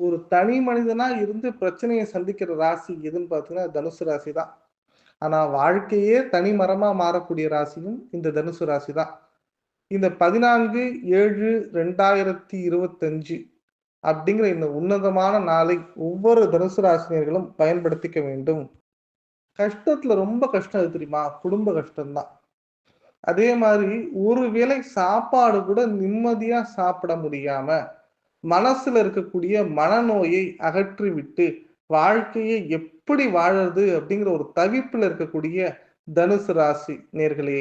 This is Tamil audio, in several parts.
ஒரு தனி மனிதனா இருந்து பிரச்சனையை சந்திக்கிற ராசி எதுன்னு பார்த்தீங்கன்னா தனுசு ராசி தான் ஆனா வாழ்க்கையே தனி மரமா மாறக்கூடிய ராசியும் இந்த தனுசு ராசி தான் இந்த பதினான்கு ஏழு ரெண்டாயிரத்தி இருபத்தஞ்சு அப்படிங்கிற இந்த உன்னதமான நாளை ஒவ்வொரு தனுசு ராசினியர்களும் பயன்படுத்திக்க வேண்டும். கஷ்டத்துல ரொம்ப கஷ்டம் அது தெரியுமா? குடும்ப கஷ்டம்தான். அதே மாதிரி ஒரு வேளை சாப்பாடு கூட நிம்மதியா சாப்பிட முடியாம மனசுல இருக்கக்கூடிய மனநோயை அகற்றிவிட்டு வாழ்க்கையை எப்படி வாழறது அப்படிங்கிற ஒரு தவிப்பில் இருக்கக்கூடிய தனுசு ராசி நேர்களே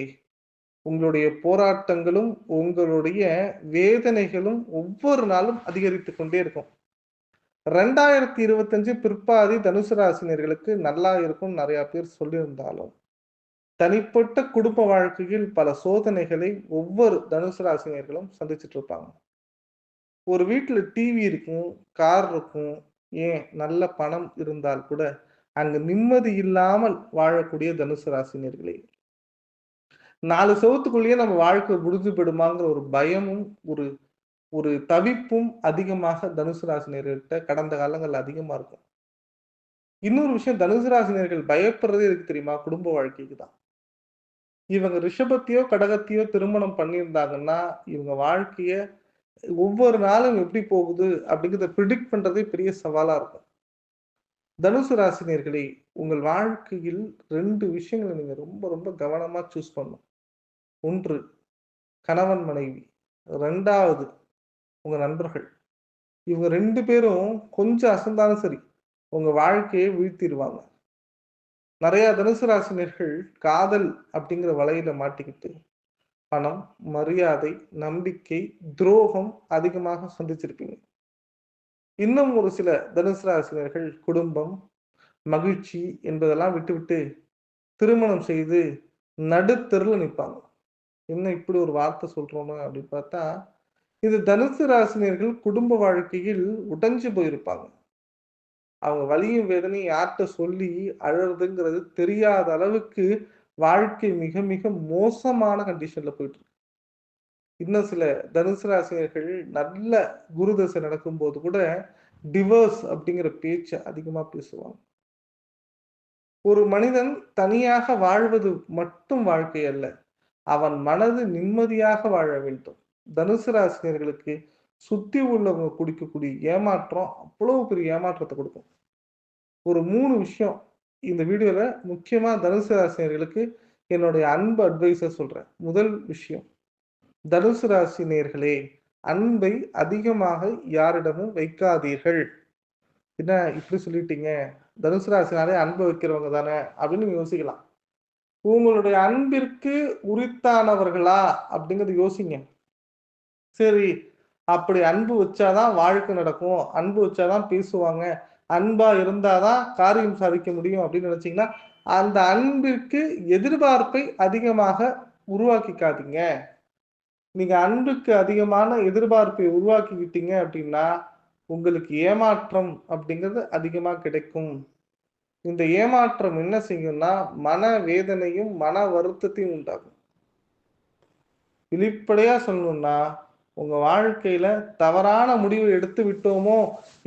உங்களுடைய போராட்டங்களும் உங்களுடைய வேதனைகளும் ஒவ்வொரு நாளும் அதிகரித்து கொண்டே இருக்கும். ரெண்டாயிரத்தி இருபத்தஞ்சு பிற்பாதி தனுசு ராசினியர்களுக்கு நல்லா இருக்கும் நிறைய பேர் சொல்லியிருந்தாலும் தனிப்பட்ட குடும்ப வாழ்க்கையில் பல சோதனைகளை ஒவ்வொரு தனுசு ராசினியர்களும் சந்திச்சுட்டு இருப்பாங்க. ஒரு வீட்டுல டிவி இருக்கும் கார் இருக்கும் ஏன் நல்ல பணம் இருந்தால் கூட அங்கு நிம்மதி இல்லாமல் வாழக்கூடிய தனுசு ராசினியர்களே. நாலு சவுத்துக்குள்ளேயே நம்ம வாழ்க்கை முடிஞ்சு போயிடுமாங்கிற ஒரு பயமும் ஒரு ஒரு தவிப்பும் அதிகமாக தனுசு ராசினியர்கிட்ட கடந்த காலங்கள்ல அதிகமா இருக்கும். இன்னொரு விஷயம் தனுசு ராசினியர்கள் பயப்படுறதே இருக்கு தெரியுமா? குடும்ப வாழ்க்கைக்கு தான். இவங்க ரிஷபத்தையோ கடகத்தையோ திருமணம் பண்ணியிருந்தாங்கன்னா இவங்க வாழ்க்கைய ஒவ்வொரு நாளும் எப்படி போகுது அப்படிங்கிறத ப்ரிடிக்ட் பண்றதே பெரிய சவாலா இருக்கும். தனுசு ராசினியர்களே உங்கள் வாழ்க்கையில் ரெண்டு விஷயங்களை நீங்க ரொம்ப ரொம்ப கவனமா சூஸ் பண்ணும் ஒன்று கணவன் மனைவி. ரெண்டாவது உங்க நண்பர்கள். இவங்க ரெண்டு பேரும் கொஞ்சம் அசந்தாலும் சரி உங்க வாழ்க்கையை வீழ்த்திடுவாங்க. நிறைய தனுசு ராசினியர்கள் காதல் அப்படிங்கிற வலையில மாட்டிக்கிட்டு பணம் மரியாதை நம்பிக்கை துரோகம் அதிகமாக சந்திச்சிருப்பீங்க. இன்னும் ஒரு சில தனுசு ராசினியர்கள் குடும்பம் மகிழ்ச்சி என்பதெல்லாம் விட்டுவிட்டு திருமணம் செய்து நடுத்தெருல நிற்பாங்க. என்ன இப்படி ஒரு வார்த்தை சொல்றோமா அப்படின்னு பார்த்தா இது தனுசு ராசினியர்கள் குடும்ப வாழ்க்கையில் உடைஞ்சு போயிருப்பாங்க. அவங்க வலியும் வேதனையும் யார்கிட்ட சொல்லி அழறதுங்கிறது தெரியாத அளவுக்கு வாழ்க்கை மிக மிக மோசமான கண்டிஷன்ல போயிட்டு இருக்கு. இன்னும் சில தனுசு ராசினியர்கள் நல்ல குருதசை நடக்கும்போது கூட டிவர்ஸ் அப்படிங்கிற பேச்சை அதிகமா பேசுவாங்க. ஒரு மனிதன் தனியாக வாழ்வது மட்டும் வாழ்க்கை அல்ல அவன் மனது நிம்மதியாக வாழ வேண்டும். தனுசு ராசினியர்களுக்கு சுத்தி உள்ளவங்க குடிக்கக்கூடிய ஏமாற்றம் அவ்வளவு பெரிய ஏமாற்றத்தை கொடுக்கும். ஒரு மூணு விஷயம் இந்த வீடியோவில் முக்கியமாக தனுசு ராசினியர்களுக்கு என்னுடைய அன்பு அட்வைஸை சொல்கிறேன் முதல் விஷயம் தனுசு ராசி நேர்களே அன்பை அதிகமாக யாரிடமும் வைக்காதீர்கள். என்ன இப்படி சொல்லிட்டீங்க? தனுசு ராசினாலே அன்பு வைக்கிறவங்க தானே அப்படின்னு யோசிக்கலாம். உங்களுடைய அன்பிற்கு உரித்தானவர்களா அப்படிங்கறத யோசிங்க. சரி அப்படி அன்பு வச்சாதான் வாழ்க்கை நடக்கும். அன்பு வச்சாதான் பேசுவாங்க. அன்பா இருந்தாதான் காரியம் சாதிக்க முடியும் அப்படின்னு நினைச்சீங்கன்னா அந்த அன்பிற்கு எதிர்பார்ப்பை அதிகமாக உருவாக்கிக்காதீங்க. நீங்க அன்புக்கு அதிகமான எதிர்பார்ப்பை உருவாக்கிக்கிட்டீங்க அப்படின்னா உங்களுக்கு ஏமாற்றம் அப்படிங்கிறது அதிகமா கிடைக்கும். இந்த ஏமாற்றம் என்ன செய்யும்னா மன வேதனையும் மன வருத்தத்தையும் உண்டாகும் வெளிப்படையா சொல்லணும்னா உங்க வாழ்க்கையில தவறான முடிவு எடுத்து விட்டோமோ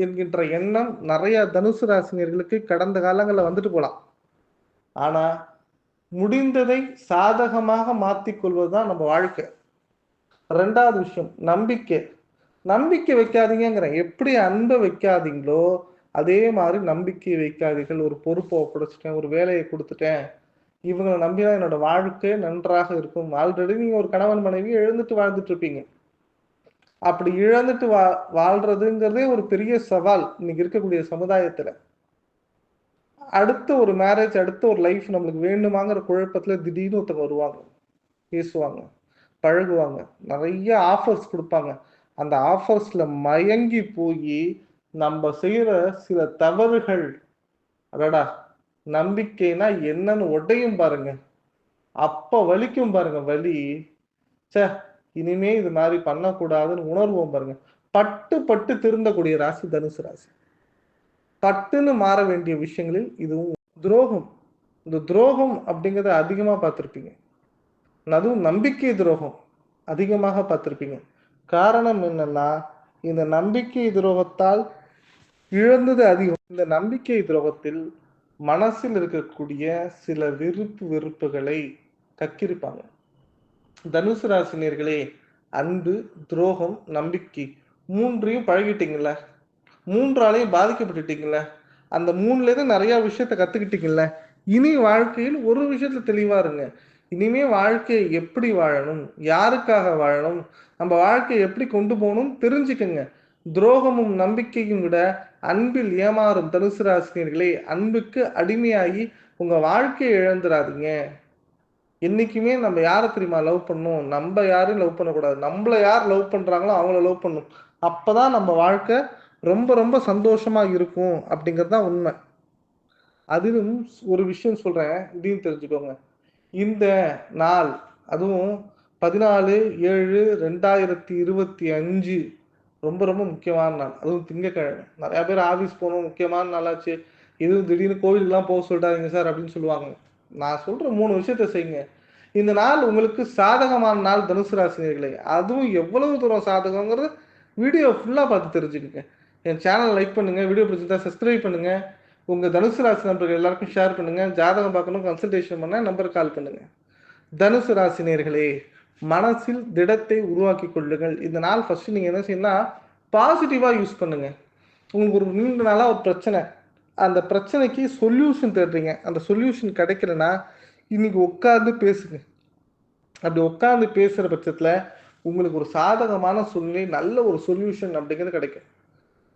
என்கின்ற எண்ணம் நிறைய தனுசு ராசினியர்களுக்கு கடந்த காலங்களில் வந்துட்டு போலாம். ஆனா முடிந்ததை சாதகமாக மாத்திக்கொள்வதுதான் நம்ம வாழ்க்கை. ரெண்டாவது விஷயம் நம்பிக்கை. நம்பிக்கை வைக்காதீங்கிறேன் எப்படி அன்பை வைக்காதீங்களோ அதே மாதிரி நம்பிக்கை வைக்காதீர்கள். ஒரு பொறுப்பை ஒப்படைச்சிட்டேன் ஒரு வேலையை கொடுத்துட்டேன். இவங்களை நம்பினா என்னோட வாழ்க்கை நன்றாக இருக்கும். ஆல்ரெடி நீங்க ஒரு கணவன் மனைவி எழுந்துட்டு வாழ்ந்துட்டு இருப்பீங்க. அப்படி இழந்துட்டு வா வாழ்றதுங்கிறதே ஒரு பெரிய சவால் இன்னைக்கு இருக்கக்கூடிய சமுதாயத்துல. அடுத்த ஒரு மேரேஜ் அடுத்த ஒரு லைஃப் நம்மளுக்கு வேண்டுமாங்கிற குழப்பத்துல திடீர்னு ஒருத்தவங்க வருவாங்க பேசுவாங்க பழகுவாங்க நிறைய ஆஃபர்ஸ் கொடுப்பாங்க. அந்த ஆஃபர்ஸ்ல மயங்கி போய் நம்ம செய்யற சில தவறுகள் அடடா நம்பிக்கைனா என்னன்னு உடையும் பாருங்க. அப்ப வலிக்கும் பாருங்க வலி. சே இனிமே இது மாதிரி பண்ணக்கூடாதுன்னு உணர்வோம் பாருங்க. பட்டு பட்டு திருந்தக்கூடிய ராசி தனுசு ராசி. பட்டுன்னு மாற வேண்டிய விஷயங்களில் இதுவும் துரோகம். இந்த துரோகம் அப்படிங்கிறத அதிகமாக பார்த்துருப்பீங்க. அதுவும் நம்பிக்கை துரோகம் அதிகமாக பார்த்துருப்பீங்க. காரணம் என்னன்னா இந்த நம்பிக்கை துரோகத்தால் இழந்தது அதிகம். இந்த நம்பிக்கை துரோகத்தில் மனசில் இருக்கக்கூடிய சில விருப்பு வெறுப்புகளை கக்கிருப்பாங்க தனுசு ராசினியர்களே அன்பு துரோகம் நம்பிக்கை மூன்றையும் பழகிட்டீங்கல்ல? மூன்றாலையும் பாதிக்கப்பட்டுட்டீங்கல்ல? அந்த மூணுல இருந்து நிறைய விஷயத்த கத்துக்கிட்டீங்கல்ல? இனி வாழ்க்கையில் ஒரு விஷயத்துல தெளிவா இருங்க. இனிமே வாழ்க்கையை எப்படி வாழணும்? யாருக்காக வாழணும்? நம்ம வாழ்க்கையை எப்படி கொண்டு போகணும்? தெரிஞ்சுக்கங்க. துரோகமும் நம்பிக்கையும் விட அன்பில் ஏமாறும் தனுசு ராசினியர்களே அன்புக்கு அடிமையாகி உங்க வாழ்க்கையை இழந்துடாதீங்க என்னைக்குமே நம்ம யாரை தெரியுமா லவ் பண்ணும் நம்ம யாரையும் லவ் பண்ணக்கூடாது. நம்மள யார் லவ் பண்றாங்களோ அவங்கள லவ் பண்ணணும். அப்பதான் நம்ம வாழ்க்கை ரொம்ப ரொம்ப சந்தோஷமா இருக்கும் அப்படிங்கிறது தான் உண்மை. அதிலும் ஒரு விஷயம் சொல்றேன் இதையும் தெரிஞ்சுக்கோங்க. இந்த நாள் அதுவும் பதினாலு ஏழு ரெண்டாயிரத்தி இருபத்தி அஞ்சு ரொம்ப ரொம்ப முக்கியமான நாள். அதுவும் திங்கக்கிழமை. நிறைய பேர் ஆஃபீஸ் போகணும் முக்கியமான நாளாச்சு. எதுவும் திடீர்னு கோவிலுக்குலாம் போக சொல்லிட்டாங்க சார் அப்படின்னு சொல்லுவாங்க. நான் சொல்ற மூணு விஷயத்த செய்யுங்க. இந்த நாள் உங்களுக்கு சாதகமான நாள் தனுசு ராசினியர்களே. அதுவும் எவ்வளவு தூரம் சாதகங்கிறது வீடியோ ஃபுல்லாக பார்த்து தெரிஞ்சுக்கோங்க. என் சேனல் லைக் பண்ணுங்க வீடியோ பிடிச்சிருந்தா சப்ஸ்கிரைப் பண்ணுங்க. உங்க தனுசு ராசி நண்பர்கள் எல்லாருக்கும் ஷேர் பண்ணுங்க. ஜாதகம் பார்க்கணும் கன்சல்டேஷன் பண்ண நம்பருக்கு கால் பண்ணுங்க. தனுசு ராசினியர்களே மனசில் திடத்தை உருவாக்கி கொள்ளுங்கள். இந்த நாள் ஃபர்ஸ்ட் நீங்க என்ன செய்யணும்னா பாசிட்டிவா யூஸ் பண்ணுங்க. உங்களுக்கு ஒரு நீண்ட நாளாக ஒரு பிரச்சனை. அந்த பிரச்சனைக்கு சொல்யூஷன் தேடுறீங்க. அந்த சொல்யூஷன் கிடைக்கலன்னா இன்னைக்கு உட்காந்து பேசுங்க. அப்படி உட்காந்து பேசுகிற பட்சத்தில் உங்களுக்கு ஒரு சாதகமான சூழ்நிலை நல்ல ஒரு சொல்யூஷன் அப்படிங்கிறது கிடைக்கும்.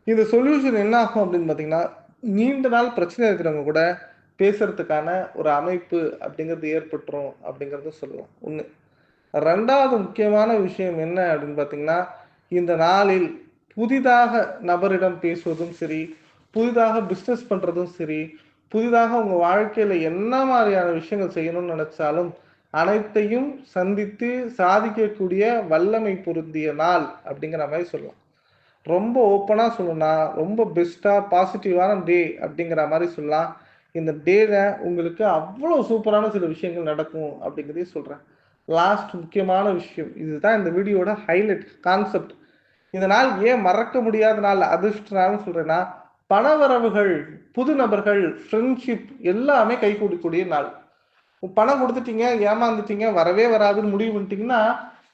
இந்த சொல்யூஷன் என்ன ஆகும் அப்படின்னு பார்த்தீங்கன்னா நீண்ட நாள் பிரச்சனை இருக்கிறவங்க கூட பேசுறதுக்கான ஒரு அமைப்பு அப்படிங்கிறது ஏற்பட்டுரும் அப்படிங்கிறத சொல்லலாம். ஒன்று ரெண்டாவது முக்கியமான விஷயம் என்ன அப்படின்னு பார்த்தீங்கன்னா இந்த நாளில் புதிதாக நபரிடம் பேசுவதும் சரி புதிதாக பிஸ்னஸ் பண்ணுறதும் சரி புதிதாக உங்கள் வாழ்க்கையில் என்ன மாதிரியான விஷயங்கள் செய்யணும்னு நினச்சாலும் அனைத்தையும் சந்தித்து சாதிக்கக்கூடிய வல்லமை பொருந்திய நாள் அப்படிங்கிற மாதிரி சொல்லலாம். ரொம்ப ஓப்பனாக சொல்லணும்னா ரொம்ப பெஸ்ட்டாக பாசிட்டிவான டே அப்படிங்கிற மாதிரி சொல்லலாம். இந்த டேல உங்களுக்கு அவ்வளோ சூப்பரான சில விஷயங்கள் நடக்கும் அப்படிங்கிறதையும் சொல்கிறேன் லாஸ்ட் முக்கியமான விஷயம் இதுதான் இந்த வீடியோட ஹைலைட் கான்செப்ட் இந்த நாள் ஏன் மறக்க முடியாத நாள் அதிர்ஷ்ட நாள்னு சொல்கிறேன்னா பணவரவுகள் புது நபர்கள் ஃப்ரெண்ட்ஷிப் எல்லாமே கை கூடக்கூடிய நாள். பணம் கொடுத்துட்டீங்க ஏமாந்துட்டீங்க வரவே வராதுன்னு முடிவு பண்ணிட்டீங்கன்னா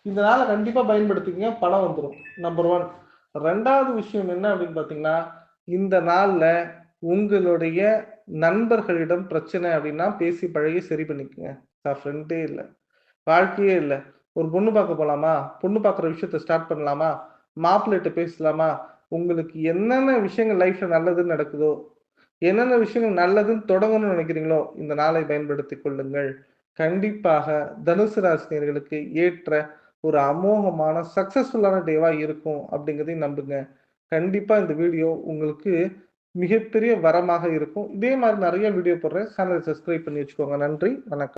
இந்த நாளை கண்டிப்பாக பயன்படுத்திங்க பணம் வந்துடும் நம்பர் ஒன் ரெண்டாவது விஷயம் என்ன அப்படின்னு பார்த்தீங்கன்னா இந்த நாளில் உங்களுடைய நண்பர்களிடம் பிரச்சனை அப்படின்னா பேசி பழகி சரி பண்ணிக்கோங்க. நான் ஃப்ரெண்டே இல்லை. வாழ்க்கையே இல்லை. ஒரு பொண்ணு பார்க்க போகலாமா பொண்ணு பார்க்குற விஷயத்த ஸ்டார்ட் பண்ணலாமா? மாப்பிள்ளைகிட்ட பேசலாமா? உங்களுக்கு என்னென்ன விஷயங்கள் லைஃப்ல நல்லதுன்னு நடக்குதோ என்னென்ன விஷயங்கள் நல்லதுன்னு தொடங்கணும்னு நினைக்கிறீங்களோ இந்த நாளை பயன்படுத்தி கொள்ளுங்கள். கண்டிப்பாக தனுசு ராசினியர்களுக்கு ஏற்ற ஒரு அமோகமான சக்சஸ்ஃபுல்லான டேவா இருக்கும் அப்படிங்கிறதையும் நம்புங்க. கண்டிப்பா இந்த வீடியோ உங்களுக்கு மிகப்பெரிய வரமாக இருக்கும். இதே மாதிரி நிறைய வீடியோ போடுறேன். சேனலை சப்ஸ்கிரைப் பண்ணி வச்சுக்கோங்க. நன்றி. வணக்கம்.